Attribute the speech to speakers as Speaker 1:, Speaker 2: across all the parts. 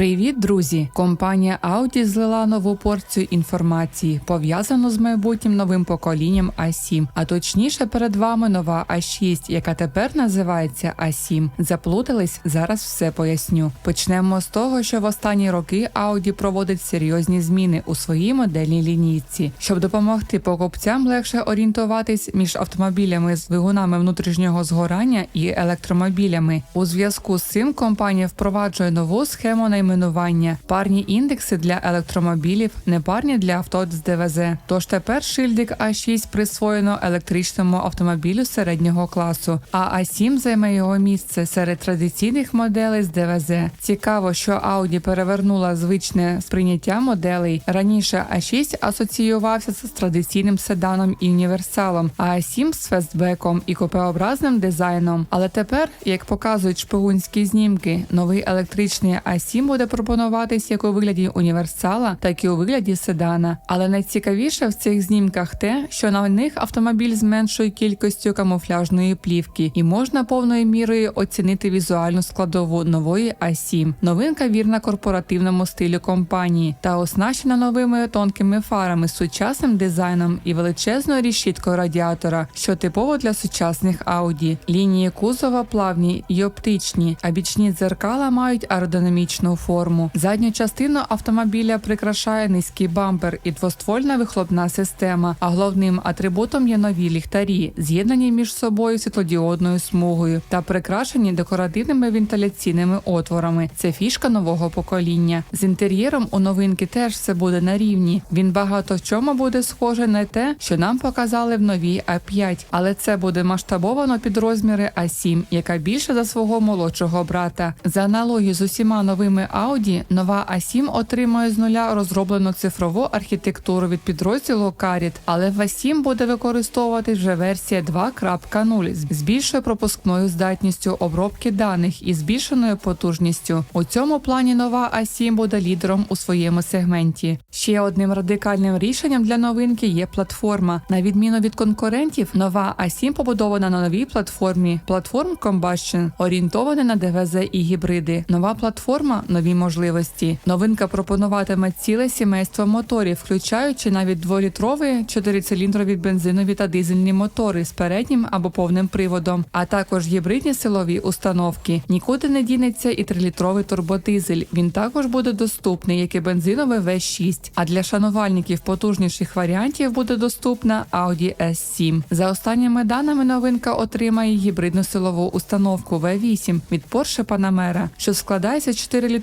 Speaker 1: Привіт, друзі! Компанія Audi злила нову порцію інформації, пов'язану з майбутнім новим поколінням A7, а точніше перед вами нова A6, яка тепер називається A7. Заплутались, зараз все поясню. Почнемо з того, що в останні роки Audi проводить серйозні зміни у своїй модельній лінійці, щоб допомогти покупцям легше орієнтуватись між автомобілями з двигунами внутрішнього згорання і електромобілями. У зв'язку з цим компанія впроваджує нову схему найменування, парні індекси для електромобілів, непарні для авто з ДВЗ. Тож тепер шильдик А6 присвоєно електричному автомобілю середнього класу, а А7 займе його місце серед традиційних моделей з ДВЗ. Цікаво, що Audi перевернула звичне сприйняття моделей. Раніше А6 асоціювався з традиційним седаном і універсалом, а А7 з фестбеком і купеобразним дизайном. Але тепер, як показують шпигунські знімки, новий електричний А7 буде пропонуватись як у вигляді універсала, так і у вигляді седана. Але найцікавіше в цих знімках те, що на них автомобіль з меншою кількістю камуфляжної плівки, і можна повною мірою оцінити візуальну складову нової А7. Новинка вірна корпоративному стилю компанії та оснащена новими тонкими фарами сучасним дизайном і величезною рішіткою радіатора, що типово для сучасних Audi. Лінії кузова плавні й оптичні, а бічні дзеркала мають аеродинамічну форму. Задню частину автомобіля прикрашає низький бампер і двоствольна вихлопна система. А головним атрибутом є нові ліхтарі, з'єднані між собою світлодіодною смугою та прикрашені декоративними вентиляційними отворами. Це фішка нового покоління. З інтер'єром у новинки теж все буде на рівні. Він багато в чому буде схожий на те, що нам показали в новій А5, але це буде масштабовано під розміри А7, яка більше за свого молодшого брата. За аналогію з усіма новими Audi, нова А7 отримує з нуля розроблену цифрову архітектуру від підрозділу Carit, але в А7 буде використовувати вже версія 2.0 з більшою пропускною здатністю обробки даних і збільшеною потужністю. У цьому плані нова А7 буде лідером у своєму сегменті. Ще одним радикальним рішенням для новинки є платформа. На відміну від конкурентів, нова А7 побудована на новій платформі Platform Combustion, орієнтована на ДВЗ і гібриди. Нова платформа нові можливості. Новинка пропонуватиме ціле сімейство моторів, включаючи навіть дволітрові чотирициліндрові бензинові та дизельні мотори з переднім або повним приводом, а також гібридні силові установки. Нікуди не дінеться і трилітровий турбодизель. Він також буде доступний, як і бензиновий V6. А для шанувальників потужніших варіантів буде доступна Audi S7. За останніми даними, новинка отримає гібридну силову установку V8 від Porsche Panamera, що складається з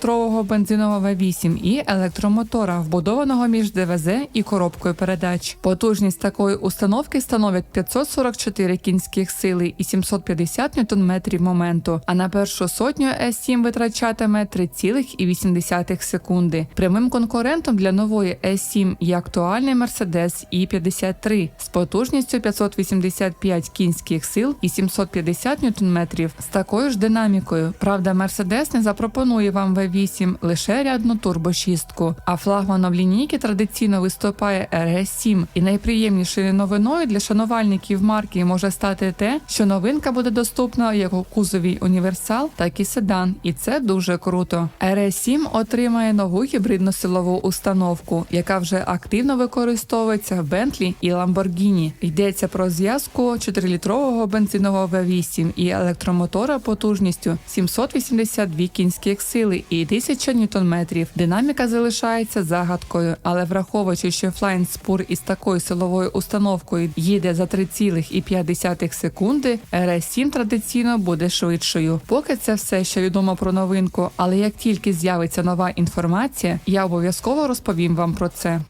Speaker 1: 4-літрового бензинового V8 і електромотора, вбудованого між ДВЗ і коробкою передач. Потужність такої установки становить 544 кінських сили і 750 Нм моменту. А на першу сотню S7 витрачатиме 3,8 секунди. Прямим конкурентом для нової S7 є актуальний Mercedes E53 з потужністю 585 кінських сил і 750 Нм з такою ж динамікою. Правда, Mercedes не запропонує вам V8 лише рядну турбошістку, а флагманом лінійки традиційно виступає RS7. І найприємнішою новиною для шанувальників марки може стати те, що новинка буде доступна як у кузовій універсал, так і седан, і це дуже круто. RS7 отримає нову гібридну силову установку, яка вже активно використовується в Bentley і Lamborghini. Йдеться про зв'язку 4-літрового бензинового V8 і електромотора потужністю 782 кінських сили і 1000 ньютон-метрів. Динаміка залишається загадкою, але враховуючи, що флайн Spur із такою силовою установкою їде за 3,5 секунди, РС-7 традиційно буде швидшою. Поки це все, що відомо про новинку, але як тільки з'явиться нова інформація, я обов'язково розповім вам про це.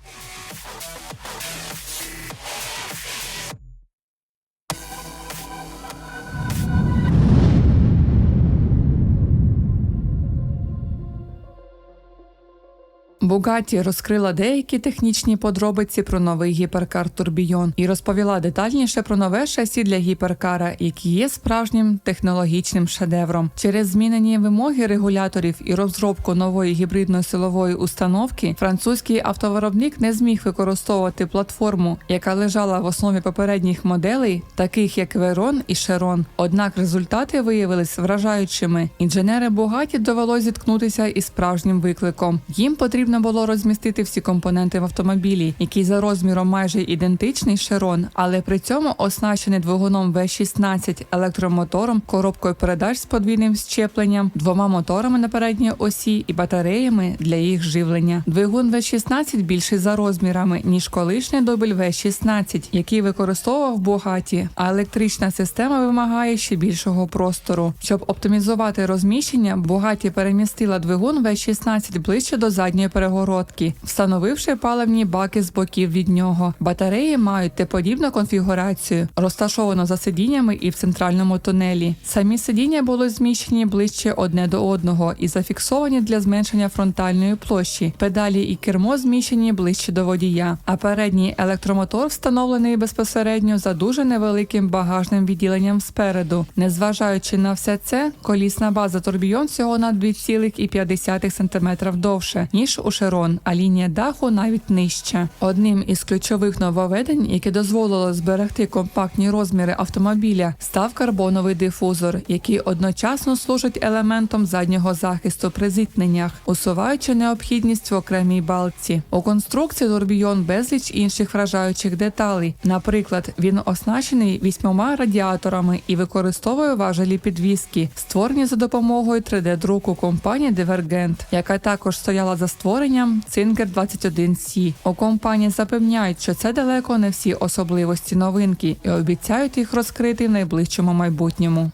Speaker 1: Бугаті розкрила деякі технічні подробиці про новий гіперкар Турбійон і розповіла детальніше про нове шасі для гіперкара, які є справжнім технологічним шедевром. Через змінені вимоги регуляторів і розробку нової гібридної силової установки французький автовиробник не зміг використовувати платформу, яка лежала в основі попередніх моделей, таких як Верон і Шерон. Однак результати виявились вражаючими. Інженери Бугаті довелось зіткнутися із справжнім викликом. Їм потрібно було розмістити всі компоненти в автомобілі, який за розміром майже ідентичний Шерон, але при цьому оснащений двигуном V16 електромотором, коробкою передач з подвійним щепленням, двома моторами на передній осі і батареями для їх живлення. Двигун V16 більший за розмірами ніж колишній дубль V16, який використовував Бугаті, а електрична система вимагає ще більшого простору. Щоб оптимізувати розміщення, Бугаті перемістила двигун V16 ближче до задньої перегородки, встановивши паливні баки з боків від нього. Батареї мають теподібну конфігурацію, розташовано за сидіннями і в центральному тунелі. Самі сидіння були зміщені ближче одне до одного і зафіксовані для зменшення фронтальної площі. Педалі і кермо зміщені ближче до водія. А передній електромотор встановлений безпосередньо за дуже невеликим багажним відділенням спереду. Незважаючи на все це, колісна база турбійон всього на 2,5 см довше ніж у Шерон, а лінія даху навіть нижча. Одним із ключових нововведень, яке дозволило зберегти компактні розміри автомобіля, став карбоновий дифузор, який одночасно служить елементом заднього захисту при зіткненнях, усуваючи необхідність в окремій балці. У конструкції турбійон безліч інших вражаючих деталей. Наприклад, він оснащений вісьмома радіаторами і використовує важелі підвіски, створені за допомогою 3D-друку компанії Divergent, яка також стояла за створенням Singer 21C. У компанії запевняють, що це далеко не всі особливості новинки і обіцяють їх розкрити в найближчому майбутньому.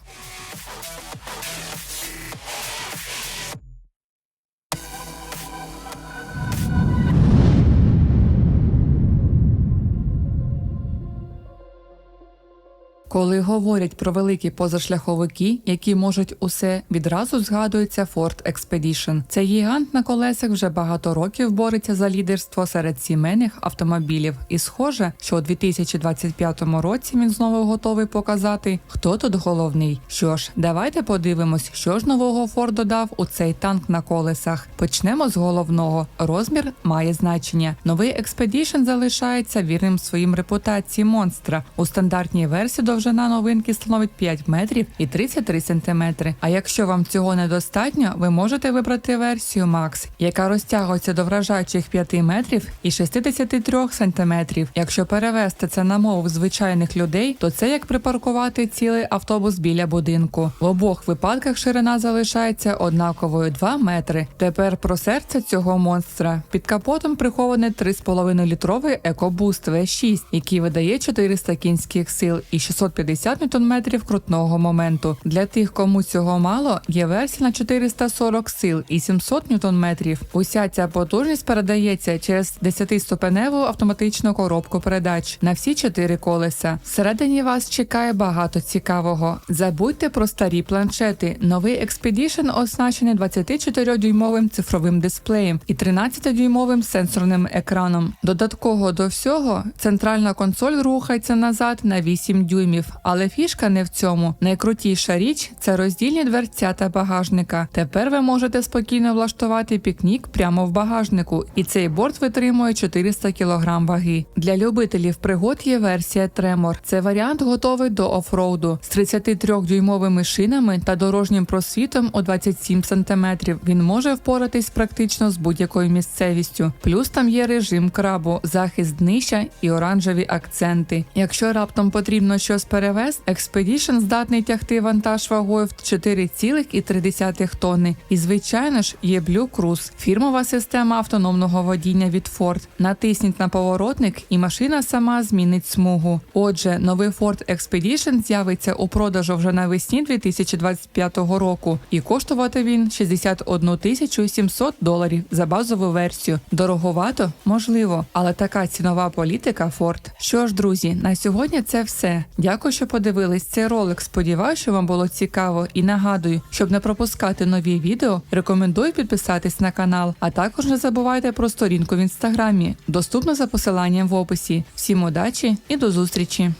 Speaker 1: Коли говорять про великі позашляховики, які можуть усе, відразу згадується Ford Expedition. Цей гігант на колесах вже багато років бореться за лідерство серед сімейних автомобілів. І схоже, що у 2025 році він знову готовий показати, хто тут головний. Що ж, давайте подивимось, що ж нового Ford додав у цей танк на колесах. Почнемо з головного. Розмір має значення. Новий Expedition залишається вірним своїм репутації монстра. У стандартній версії довжина новинки становить 5 метрів і 33 сантиметри. А якщо вам цього недостатньо, ви можете вибрати версію Max, яка розтягується до вражаючих 5 метрів і 63 сантиметрів. Якщо перевести це на мову звичайних людей, то це як припаркувати цілий автобус біля будинку. В обох випадках ширина залишається однаковою 2 метри. Тепер про серце цього монстра. Під капотом прихований 3,5 літровий EcoBoost V6, який видає 400 кінських сил і 650 Нм крутного моменту. Для тих, кому цього мало, є версія на 440 сил і 700 Нм. Уся ця потужність передається через 10-ступеневу автоматичну коробку передач на всі чотири колеса. Всередині вас чекає багато цікавого. Забудьте про старі планшети. Новий Expedition оснащений 24-дюймовим цифровим дисплеєм і 13-дюймовим сенсорним екраном. Додатково до всього, центральна консоль рухається назад на 8 дюймів, але фішка не в цьому. Найкрутіша річ це роздільні дверця та багажника. Тепер ви можете спокійно влаштувати пікнік прямо в багажнику, і цей борт витримує 400 кг ваги. Для любителів пригод є версія Tremor. Це варіант готовий до офроуду з 33-дюймовими шинами та дорожнім просвітом у 27 см. Він може впоратись практично з будь-якою місцевістю. Плюс там є режим крабу, захист днища і оранжеві акценти. Якщо раптом потрібно щось перевезти, Expedition здатний тягти вантаж вагою в 4,3 тонни. І звичайно ж є Blue Cruise – фірмова система автономного водіння від Ford. Натисніть на поворотник, і машина сама змінить смугу. Отже, новий Ford Expedition з'явиться у продажу вже навесні 2025 року, і коштувати він 61 тисячу 700 доларів за базову версію. Дороговато? Можливо, але така цінова політика Ford. Що ж, друзі, на сьогодні це все. Дякую. Дякую, що подивились цей ролик. Сподіваюся, що вам було цікаво і нагадую, щоб не пропускати нові відео, рекомендую підписатись на канал, а також не забувайте про сторінку в інстаграмі, Доступно за посиланням в описі. Всім удачі і до зустрічі!